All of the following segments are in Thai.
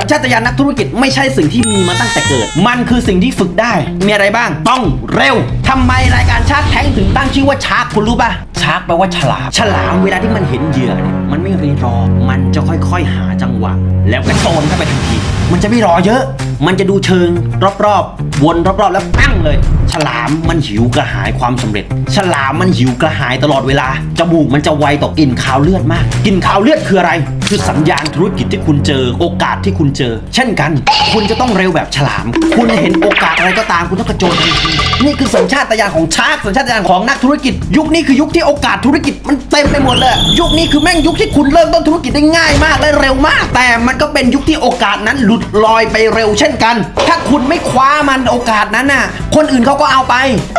สัญชาตญาณนักธุรกิจไม่ใช่สิ่งที่มีมาตั้งแต่เกิด มันคือสิ่งที่ฝึกได้ มีอะไรบ้าง ต้องเร็วทำไมรายการชาร์กแทงถึงตั้งชื่อว่าชาร์กคุณรู้ป่ะชาร์กแปลว่าฉลาม ฉลามเวลาที่มันเห็นเหยื่อเนี่ย มันไม่รีรอ มันจะค่อยๆ หาจังหวะ แล้วก็โจนเข้าไปทันที มันจะไม่รอเยอะ มันจะดูเชิง รอบๆ วนรอบๆ แล้วปั้งเลยฉ ลามมันหิวกระหายความสำเร็จ ฉลามมันหิวกระหายตลอดเวลา จมูกมันจะไวต่อกลิ่นคาวเลือดมากกลิ่นคาวเลือดคืออะไร คือสัญญาณธุรกิจที่คุณเจอ โอกาสที่คุณเจอ เช่นกัน คุณจะต้องเร็วแบบฉลาม คุณเห็นโอกาสอะไรก็ตามคุณต้องกระโจนทันทีนี่คือสัญชาตญาณของชาร์กสัญชาตญาณของนักธุรกิจ ยุคนี้คือยุคที่โอกาสธุรกิจมันเต็มไปหมดเลยยุคนี้คือแม่งยุคที่คุณเริ่มต้นธุรกิจได้ง่ายมากและเร็วมาก แต่มันก็เป็นยุคที่โอกาสนั้นหลุดลอยไปเร็ว เช่นกัน ถ้าคุณไม่คว้ามันโอกาสนั้นน่ะ คนอื่นเขาก็เอาไป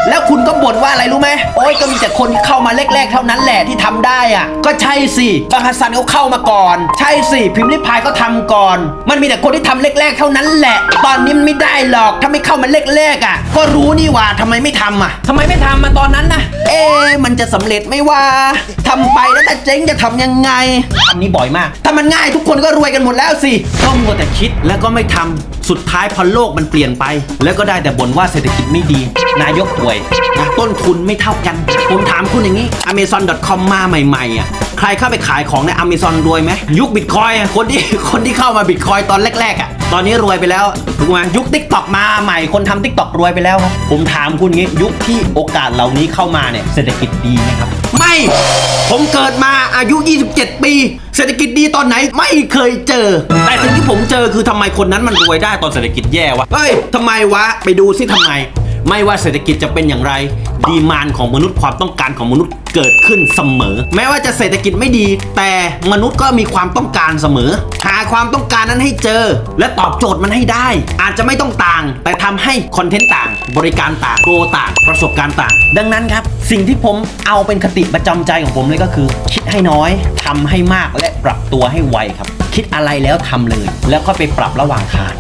แล้วคุณก็บ่นว่าอะไรรู้ไหมโอ้ยก็มีแต่คนที่เข้ามาแรกๆ เท่านั้นแหละที่ทำได้อะ ก็ใช่สิบางฮัสซันเขาเข้ามาก่อน ใช่สิพิมพ์ริพายก็ทำก่อน มันมีแต่คนที่ทำแรกๆ เท่านั้นแหละ ตอนนี้มันไม่ได้หรอกถ้าไม่เข้ามาแรกๆอะ ก็รู้นี่หว่าทำไมไม่ทำอะทำไมไม่ทำมาตอนนั้นนะเอ๊ะมันจะสำเร็จไหม่ว่าทำไปแล้วถ้าเจ๊งจะทำยังไงคำนี้บ่อยมาก ถ้ามันง่ายทุกคนก็รวยกันหมดแล้วสิก็มัวแต่คิดแล้วก็ไม่ทำ สุดท้ายพอโลกมันเปลี่ยนไป แล้วก็ได้แต่บ่นว่าเศรษฐกิจไม่ดี นายกป่วยนะต้นทุนไม่เท่ากัน ผมถามคุณอย่างนี้ amazon.com มาใหม่ๆอะใครเข้าไปขายของใน Amazon รวยไหมยุคบิตคอยคนที่คนที่เข้ามาบิตคอยตอนแรกๆอะ ตอนนี้รวยไปแล้วถูกไหมยุคติ๊กต็อกมาใหม่คนทำติ๊กต็อกรวยไปแล้วครับผมถามคุณงี้ยุคที่โอกาสเหล่านี้เข้ามาเนี่ยเศรษฐกิจดีไหมครับ ไม่ ผมเกิดมาอายุ 27 ปี เศรษฐกิจดีตอนไหนไม่เคยเจอ แต่สิ่งที่ผมเจอคือทำไมคนนั้นมันรวยได้ตอนเศรษฐกิจแย่วะเฮ้ยทำไมวะไปดูสิทำไม ไม่ว่าเศรษฐกิจจะเป็นอย่างไร ดีมานของมนุษย์ความต้องการของมนุษย์เกิดขึ้นเสมอ แม้ว่าจะเศรษฐกิจไม่ดี แต่มนุษย์ก็มีความต้องการเสมอ หาความต้องการนั้นให้เจอ และตอบโจทย์มันให้ได้ อาจจะไม่ต้องต่าง แต่ทำให้คอนเทนต์ต่าง บริการต่างโกต่าง ประสบการณ์ต่าง ดังนั้นครับ สิ่งที่ผมเอาเป็นคติประจำใจของผมเลยก็คือ คิดให้น้อยทำให้มากและปรับตัวให้ไวครับ คิดอะไรแล้วทำเลย แล้วก็ไปปรับระหว่างทาง